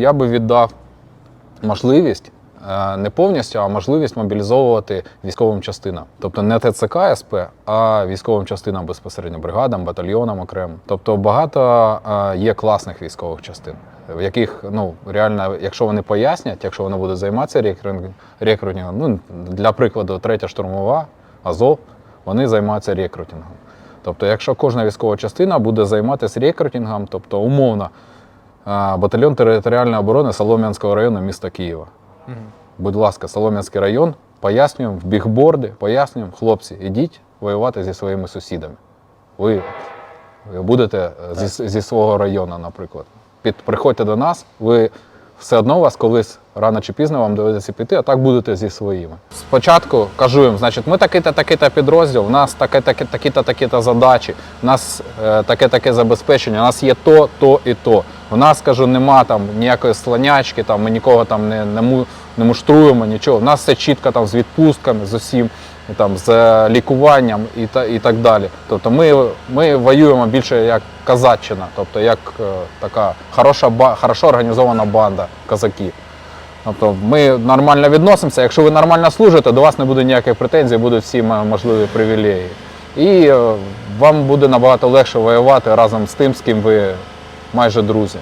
Я би віддав можливість е, не повністю, а можливість мобілізовувати військовим частинам. Тобто не ТЦК СП, а військовим частинам безпосередньо бригадам, батальйонам окремо. Тобто багато е, є класних військових частин, в яких ну реально, якщо вони пояснять, якщо вони будуть займатися рекрутингом, ну для прикладу, третя штурмова, Азов, вони займаються рекрутингом. Тобто, якщо кожна військова частина буде займатися рекрутингом, тобто умовно, батальйон територіальної оборони Солом'янського району міста Києва. Будь ласка, Солом'янський район, пояснюємо в бігборди, пояснюємо, хлопці, ідіть воювати зі своїми сусідами. Ви будете е, зі, зі свого району, наприклад. Під, приходьте до нас, ви все одно вас колись рано чи пізно вам доведеться піти, а так будете зі своїми. Спочатку кажу їм, значить, ми такий-то, такий-то підрозділ, у нас такі-то, такі-то задачі, у нас е, таке-таке забезпечення, у нас є то, то і то. У нас, кажу, нема там ніякої слонячки, там, ми нікого там не, не, не муштруємо, нічого. У нас все чітко там з відпустками, з усім, там, з е, лікуванням і, та, і так далі. Тобто ми, ми воюємо більше як казаччина, тобто як е, така хороша, ба- хорошо організована банда козаків. Тобто ми нормально відносимося. Якщо ви нормально служите, до вас не буде ніяких претензій, будуть всі можливі привілеї. І е, вам буде набагато легше воювати разом з тим, з ким ви майже друзі.